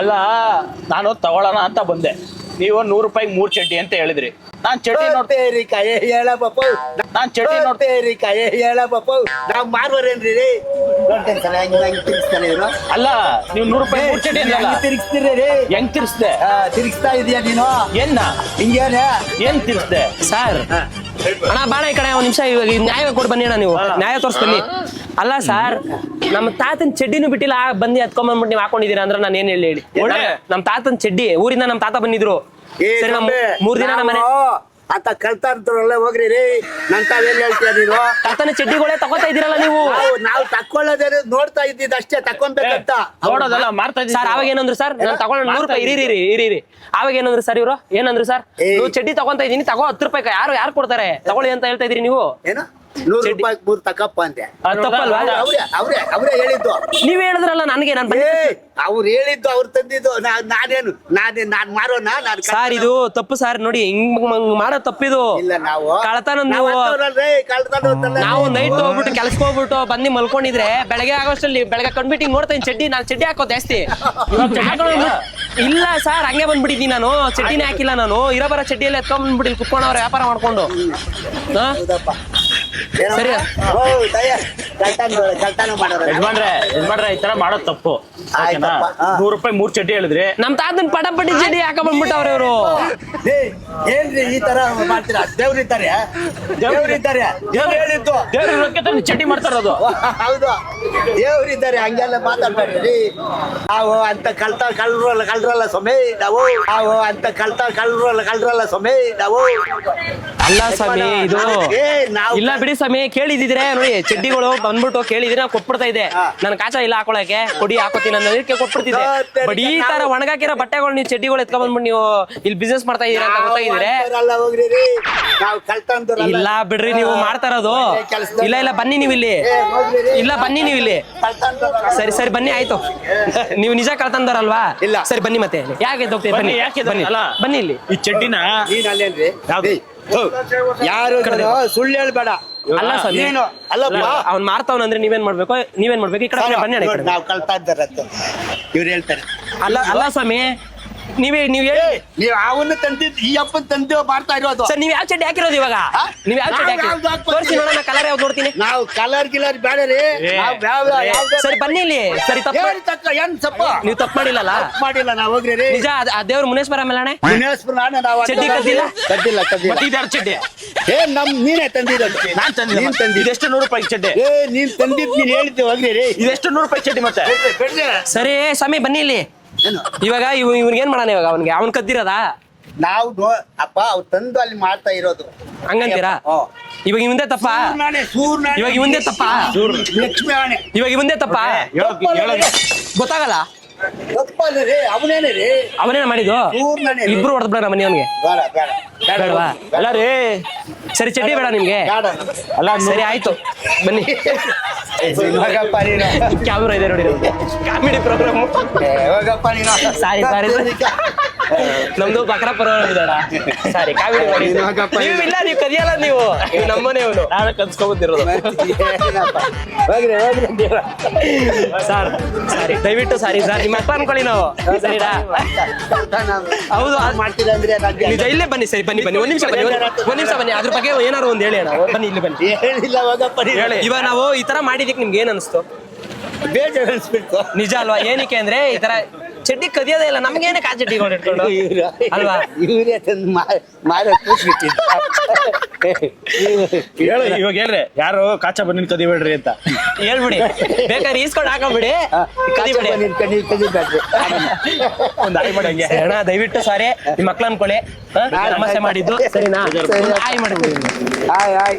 ಅಲ್ಲ ನಾನು ತಗೊಳ್ಳೋಣ ಅಂತ ಬಂದೆ. ನೀವು ನೂರು ರೂಪಾಯಿ ಮೂರ್ ಚಡ್ಡಿ ಅಂತ ಹೇಳಿದ್ರಿ. ನಾನ್ ಚಡ್ಡಿ ನೋಡ್ತೇ ನೋಡ್ತೇರಿ ಕಾಯೇ ಹೇಳ ಪಾಪ ನಾನ್ ಚಡ್ಡಿ ನೋಡ್ತೇ ನೋಡ್ತೇರಿ ಕಾಯೇ ಹೇಳ ಪಾಪ ನಾವ್ ಮಾರ್ವರೇನ್ರಿ ರೀ? ನೋಡ್ತೇನೆ ಸರ್ ಹೆಂಗ್ ಹೆಂಗ್ ತಿರ್ಗಿಸ್ತಾನೆ ಇವ್ರು? ಅಲ್ಲ ನೀವು ನೂರು ರೂಪಾಯಿ ಮೂರ್ ಚಡ್ಡಿ ಅಂದ್ರಲ್ಲ. ಹೆಂಗ್ ತಿರ್ಗಿಸ್ತೀರಿ ರೀ? ಹೆಂಗ್ ತಿರ್ಸ್ದೆ ಆ, ತಿರ್ಗಿಸ್ತಾ ಇದೀಯ ನೀನು? ಏನ್ನ ಹಿಂಗೇನೆ? ಏನ್ ತಿರ್ಸ್ದೆ ಸರ್. ಅಣ್ಣ ಬಾಳೆ ಈ ಕಡೆ ಒಂದ್ ನಿಮಿಷ ಇವಾಗ ಈ ನ್ಯಾಯ ಕೊಟ್ಟು ಬನ್ನಿ ಅಣ್ಣ ನೀವು. ನ್ಯಾಯ ತೋರಿಸ್ತೀನಿ. ಬನ್ನಿ ಅಲ್ಲ ಸರ್ ನಮ್ಮ ತಾತನ್ ಚಡ್ಡಿನೂ ಬಿಟ್ಟಿಲ್ಲ ಆ ಬಂದು ಎತ್ಕೊಂಡ್ಬಂದ್ಬಿಟ್ಟು ನೀವು ಹಾಕೊಂಡಿದ್ದೀರಾ ಅಂದ್ರೆ ನಾನು ಏನ್ ಹೇಳಿ ಹೇಳಿ. ಒಳ್ಳೆ. ನಮ್ ತಾತನ್ ಚಡ್ಡಿ ಊರಿಂದ ನಮ್ ತಾತ ಬಂದಿದ್ರು. ಏ ಸರಿ ನಮ್ಮ ಮೂರ್ ದಿನ ನಮ್ಮ ಮನೆ ನಾವು ಅಂತ ಕಳ್ತಾ ಇರ್ತಾರಲ್ಲ ಹೋಗ್ರಿ ರೀ. ನನ್ ತಾವೇನ್ ಹೇಳ್ತೀಯ ನೀನು? ತಾತನ ಚಡ್ಡಿಗಳೇ ತಗೋತಾ ಇದೀರಲ್ಲ ನೀವು? ನಾವು ನಾವು ತಕ್ಕೊಳ್ಳೋದೇ ನೋಡ್ತಾ ಇದ್ದಿದ್ದು ಅಷ್ಟೇ ತಕೊಂಬೇಕಂತ ನೋಡೋದಲ್ಲ ಮಾರ್ತಾ ಸರ್ ಅವಾಗ ಏನಂದ್ರು ಸರ್ ನಾನು ತಗೊಂಡ್ ನೂರು ರೂಪಾಯಿ ಇರಿ ಇರಿ ಇರಿ ಇರಿ. ಅವಾಗ ಏನಂದ್ರು ಸರ್ ಇವರು? ಏನಂದ್ರು ಸರ್? ಏ. ನೀವು ಚಡ್ಡಿ ತಗೊಂತ ಇದೀನಿ ತಗೋ ಹತ್ತು ರೂಪಾಯಿ ಯಾರು ಯಾರು ಕೊಡ್ತಾರೆ? ತಗೊಳ್ಳಿ ಅಂತ ಹೇಳ್ತಾ ಇದೀರಿ ನೀವು? ಏನು? ನೂರು ರೂಪಾಯಿ ಮೂರ್ ತಕಪ್ಪ ಅಂತೆ ತಪ್ಪಲ್ವಾ? ಅವ್ರೆ ಅವ್ರೆ ಅವ್ರೇ ಹೇಳಿದ್ದು. ನೀವ್ ಹೇಳಿದ್ರಲ್ಲ ನನಗೆ ನಾನು ಏ ಅವ್ರು ಹೇಳಿದ್ದು ಅವ್ರು ತಂದಿದ್ದು. ನಾ- ನಾನೇನು ನಾನೇ ನಾನ್ ಮಾರೋಣ ನಾನು ಸರ್ ಇದು ತಪ್ಪು ಸರ್ ನೋಡಿ ಹಿಂಗ್ ಮ- ಮಾಡೋ ತಪ್ಪಿದು. ಇಲ್ಲ ನಾವು ಕಳ್ತನ ನಾವು ನೀವು ಅಂಥವ್ರಲ್ರಿ, ಕಳ್ತನ ಅಂತಲ್ಲ ನಾವು ನೈಟ್ ಹೋಗ್ಬಿಟ್ಟು ಕೆಲ್ಸಕ್ಕೆ ಹೋಗ್ಬಿಟ್ಟು ಬಂದು ಮಲ್ಕೊಂಡಿದ್ರೆ ಬೆಳಗ್ಗೆ ಆಗೋಷ್ಟಲ್ಲಿ ಬೆಳಗ್ಗೆ ಕಂಡ್ಬಿಟ್ಟು ಹಿಂಗ್ ನೋಡ್ತೀನಿ ಚಡ್ಡಿ ನಾನು ಚಡ್ಡಿ ಹಾಕೋ ಜಾಸ್ತಿ. ಹಾಕೊಂಡ್ ಇಲ್ಲ ಸರ್ ಹಂಗೆ ಬಂದ್ಬಿಟ್ಟಿದ್ದೀನಿ ನಾನು. ಚಡ್ಡಿನೇ ಹಾಕಿಲ್ಲ ನಾನು. ಇರೋ ಬರೋ ಚಡ್ಡಿಯಲ್ಲಿ ಎತ್ಕೊಂಡ್ ಬಂದ್ಬಿಟ್ಟು ಇಲ್ಲಿ ಕುತ್ಕೊಂಡು ಅವ್ರ ವ್ಯಾಪಾರ ಮಾಡ್ಕೊಂಡು. ಹಾ? ಹೌದಪ್ಪ? ಸರಿ. ಯಜಮಾನ್ರೆ ಯಜಮಾನ್ರೆ ಈ ತರ ಮಾಡೋದ್ ತಪ್ಪು. ಓಕೆನಾ. ನೂರು ರೂಪಾಯಿ ಮೂರ್ ಚಡ್ಡಿ ಹೇಳಿದ್ರಿ. ನಮ್ ತಾತನ್ ಪಟ ಪಟಪಟಿ ಚಡ್ಡಿ ಹಾಕ ಬಂದ್ಬಿಟ್ಟವ್ರ ಇವರು. ಏನ್ರಿ ಈ ತರ ಮಾಡ್ತೀರಾ? ದೇವ್ರಿದ್ದಾರೆ ದೇವ್ರಿದ್ದಾರೆ ದೇವ್ರು ಹೇಳಿದ್ದು. ದೇವ್ರ ಇರೋಕೆ ತಾನೇ ಚಡ್ಡಿ ಮಾಡ್ತಾ ಇರೋದು ಹೌದು. ದೇವ್ರಿದ್ದಾರೆ ಹಂಗೆಲ್ಲ ಮಾತಾಡ್ಬೇಡ್ರಿ. ನಾವು ಅಂತ ಕಳ್ತ ಕಳ್ರಲ್ಲ ಕಳ್ರಲ್ಲ ಸ್ವಾಮಿ ನಾವು ನಾವು ಅಂತ ಕಳ್ತ ಕಳ್ರಲ್ಲ ಕಳ್ರಲ್ಲ ಸ್ವಾಮಿ ನಾವು ಅಲ್ಲ ಸ್ವಾಮಿ ಇದು ಏ, ನಾವು- ಇಲ್ಲ ಬಿಡಿ ಸ್ವಾಮಿ ಕೇಳಿದಿದ್ರೆ ನೋಡಿ ಚಡ್ಡಿಗಳು ಬಂದ್ಬಿಟ್ಟು ಕೇಳಿದ್ರೆ ನಾವು ಕೊಟ್ಬಿಡ್ತಾ ಇದೆ. ನನ್ ಕಾಚ ಇಲ್ಲ ಹಾಕೊಳಕ್ಕೆ. ಕೊಡಿ ಹಾಕೋತೀನಿ ಅನ್ನೋದಕ್ಕೆ ಕೊಟ್ಬಿಡ್ತಿದ್ದೆ. ಬಟ್ ಈ ತರ ಒಣಗಾಕಿರೋ ಬಟ್ಟೆಗಳು ನೀವು ಚಡ್ಡಿಗಳು ಎತ್ಕೊಂಡ್ ಬಂದ್ಬಿಟ್ಟು ನೀವು ಇಲ್ಲಿ ಬಿಸ್ನೆಸ್ ಮಾಡ್ತಾ ಇದೀರ ಅಂತ ಗೊತ್ತಾಗಿದ್ರೆ. ಇಲ್ಲ ಬಿಡ್ರಿ ನೀವು ಮಾಡ್ತಾ ಇರೋದು. ಇಲ್ಲ ಇಲ್ಲ ಬನ್ನಿ ನೀವು ಇಲ್ಲಿ. ಇಲ್ಲ ಬನ್ನಿ ನೀವು ಇಲ್ಲಿ. ಸರಿ ಸರಿ ಬನ್ನಿ ಆಯ್ತು. ನೀವು ನಿಜ ಕಳ್ತಂದಾರಲ್ವಾ? ಇಲ್ಲ. ಸರಿ ಬನ್ನಿ ಮತ್ತೆ ಯಾಕೆ ಬನ್ನಿ ಬನ್ನಿ, ಯಾಕೆ ಬನ್ನಿ. ಬನ್ನಿ ಇಲ್ಲಿ. ಈ ಚಡ್ಡಿನ ಯಾರು ಸುಳ್ಳು ಹೇಳ್ಬೇಡ. ಅಲ್ಲ ಸ್ವಾಮಿ ನೀನು ಅಲ್ಲಪ್ಪ ಅವ್ನ್ ಮಾರ್ತಾವನಂದ್ರೆ ನೀವೇನ್ ಮಾಡ್ಬೇಕು? ನೀವೇನ್ ಮಾಡ್ಬೇಕು? ಈ ಕಡೆ ಬನ್ನಿ. ನಾವು ಕಳ್ತಾ ಇದ್ದಾರಂತ ಇವ್ರು ಹೇಳ್ತಾರೆ. ಅಲ್ಲ ಅಲ್ಲ ಸ್ವಾಮಿ ನೀವೇ ನೀವ್ ಹೇಳಿ. ನೀವು ಅವನ್ನ ತಂದಿದ್ ಈ ಅಪ್ಪನ್ ತಂತಿ ಮಾಡ್ತಾ ಇರೋದು. ಸರ್ ನೀವ್ ಯಾವ ಚಡ್ಡಿ ಹಾಕಿರೋದು ಇವಾಗ? ನೀವು ನೀವ್ ಯಾವ ಚಡ್ಡಿ ನಾವ್ ಯಾವ್ದು ಹಾಕಿ ತೋರಿಸಿ ನೋಡೋಣ ಕಲರ್ ಯಾವ್ದು ನೋಡ್ತೀನಿ. ನಾವು ಕಲರ್ ಕಿಲರ್ ಬೇಡ ರೀ. ನಾವ್ ಯಾವ- ಯಾವ್ದು- ಸರಿ ಬನ್ನಿ ಇಲ್ಲಿ. ಸರಿ ತಪ್ಪ ಏನ್ ತಕ್ಕ ಏನ್ ಸಪ್ಪ ನೀವ್ ತಪ್ಪು ಮಾಡಿಲ್ಲಲ್ಲ? ಮಾಡಿಲ್ಲ ನಾವ್ ಹೋಗ್ರಿ ರೀ. ನಿಜ ಅದ್- ಆ ದೇವ್ರ ಮುನೇಶ್ವರ ಮೇಲೆ ಅಣ್ಣ ದಿನೇಶ್ಪುರ ನಾನೇ ನಾವು ಚಡ್ಡಿ ಕದ್ದಿಲ್ಲ? ಕದ್ದಿಲ್ಲ ಕದ್ದಿಲ್ಲ. ಮತ್ತೆ ಚಡ್ಡಿ? ಏ ನಮ್ ನೀನೇ ತಂದಿರೋದು ನಾನ್ ತಂದಿದ್ದೆ ನೀನ್ ಮತ್ತೆ. ತಂದಿದ್ದು. ಇದೆಷ್ಟು ನೂರು ರೂಪಾಯಿ ಚಡ್ಡಿ? ಏ ನೀನ್ ತಂದಿದ್ ನೀನ್ ಹೇಳಿದ್ದೆ ಹೋಗ್ರಿ ರೀ. ಇದೆಷ್ಟು ನೂರು ರೂಪಾಯಿ ಚಡ್ಡಿ ಮತ್ತೆ? ಬಿಡ್ರಿ. ಸರಿ ಸ್ವಾಮಿ ಬನ್ನಿ ಇಲ್ಲಿ. ಏನು. ಇವಾಗ ಇವ್ ಇವ್ನಿಗೆ ಏನ್ ಮಾಡಾನ ಇವಾಗ? ಅವನ್ಗೆ ಅವನ್ ಕದ್ದಿರೋದಾ? ನಾವು ನೋ- ಅಪ್ಪ ಅವ್ರು ತಂದು ಅಲ್ಲಿ ಮಾಡ್ತಾ ಇರೋದು. ಹಂಗಂತೀರಾ. ಇವಾಗ ಇವಂದೇ ತಪ್ಪ? ಇವಾಗ ಇವಂದೇ ತಪ್ಪ? ಲಕ್ಷ್ಮಿ ಇವಾಗ ಇವಂದೇ ತಪ್ಪ? ಗೊತ್ತಾಗಲ್ಲ? ಅವನೇನೆ ರೀ. ಅವನೇನ ಮಾಡಿದ್ದು? ರೀ. ಇಬ್ರು ಹೊಡೆದ್ ಬಿಡ ಅವನಿಗೆ. ಬೇಡ ಬೇಡ. ಬೇಡವಾ? ಅಲ್ಲ ರೀ ಸರಿ ಚಡ್ಡಿ ಬೇಡ ನಿಮ್ಗೆ. ಬೇಡ. ಅಲ್ಲ ಸರಿ ಆಯ್ತು. ಬನ್ನಿ. ಹೋಗಪ್ಪ ನೀನು. ಕ್ಯಾಮ್ರಾ ಇದೆ ನೋಡಿ ಕಾಮಿಡಿ ಪ್ರೋಗ್ರಾಮ್ ಏ, ಹೋಗಪ್ಪ ನೀನು. ಸಾರಿ ಸಾರಿ. ನಮ್ದು ಬಕ್ರ ಪರವಾಗಿದ್ದಾರ ಸಾರಿ ಕಾಮಿಡಿ ಮಾಡಿ. ನೀವು. ಇಲ್ಲ ನೀವು ಕದಿಯಲ್ಲ ನೀವು. ನೀವು ನಮ್ಮನೆ ಅವನು ನಾವೇ ಕನ್ಸ್ಕೊಂಬಂದಿರೋದು. Sir sorry. ದಯವಿಟ್ಟು ಸಾರಿ ಸರ್. ನಿಮ್ಮ ಅಪ್ಪ ಅನ್ಕೊಳ್ಳಿ ನಾವು. ಸರಿನಾ? ಹೌದು ಮಾಡ್ತಿಲ್ಲ ಅಂದ್ರೆ ನಿಜ ಇಲ್ಲೇ ಬನ್ನಿ ಸರಿ ಬನ್ನಿ ಬನ್ನಿ. ಒಂದ್ ನಿಮಿಷ ಬನ್ನಿ ಒಂದ್- ನಿಮಿಷ ಬನ್ನಿ. ಅದ್ರ ಬಗ್ಗೆ ಏನಾರು ಒಂದ್ ಹೇಳಿ ಅಣ್ಣ. ಬನ್ನಿ ಇಲ್ಲಿ ಬನ್ನಿ. ಹೇಳಿಲ್ಲ ಹೋಗಪ್ಪ ಹೇಳಿ. ಇವಾಗ ನಾವು ಈ ತರ ಮಾಡಿದಕ್ಕೆ ನಿಮ್ಗೆ ಏನ್ ಅನಿಸ್ತು? ಬೇಜಾರು ಅನ್ಸ್ಬಿಡ್ತು. ನಿಜ ಅಲ್ವಾ? ಏನಕ್ಕೆ ಅಂದ್ರೆ ಈ ತರ ಚಡ್ಡಿ ಕದಿಯೋದೇ ಇಲ್ಲ. ನಮ್ಗೇನೆ ಕಾ ಚಡ್ಡಿ ಇಟ್ಕೊಂಡು? ಇವ್ರು ಅಲ್ವಾ? ಇವರೇ ತಂದು ಮಾರ ಕೂಸ್ಬಿಟ್ಟಿದ್ದು ಹೇಳಿ ಇವಾಗ ಹೇಳ್ರಿ. ಯಾರು ಕಾಚ ಬನ್ನಿ ಕದಿಬೇಡ್ರಿ ಅಂತ. ಹೇಳ್ಬಿಡಿ. ಬೇಕಾದ್ರೆ ಈಸ್ಕೊಂಡು ಹಾಕೊಂಬಿಡಿ. ಕದಿಬಿಡಿ. ಒಂದು ಆಯ್ ಮಾಡಿ ಹಂಗೆ. ಅಣ್ಣ ದಯವಿಟ್ಟು ಸಾರಿ. ನಿಮ್ಮ ಮಕ್ಳ ಅನ್ಕೊಳ್ಳಿ ನಮಸ್ತೆ ಸಮಸ್ಯೆ ಮಾಡಿದ್ದು. ಸರಿನಾ? ಸರಿ. ಆಯ್ ಮಾಡಿ ಆಯ್ ಆಯ್.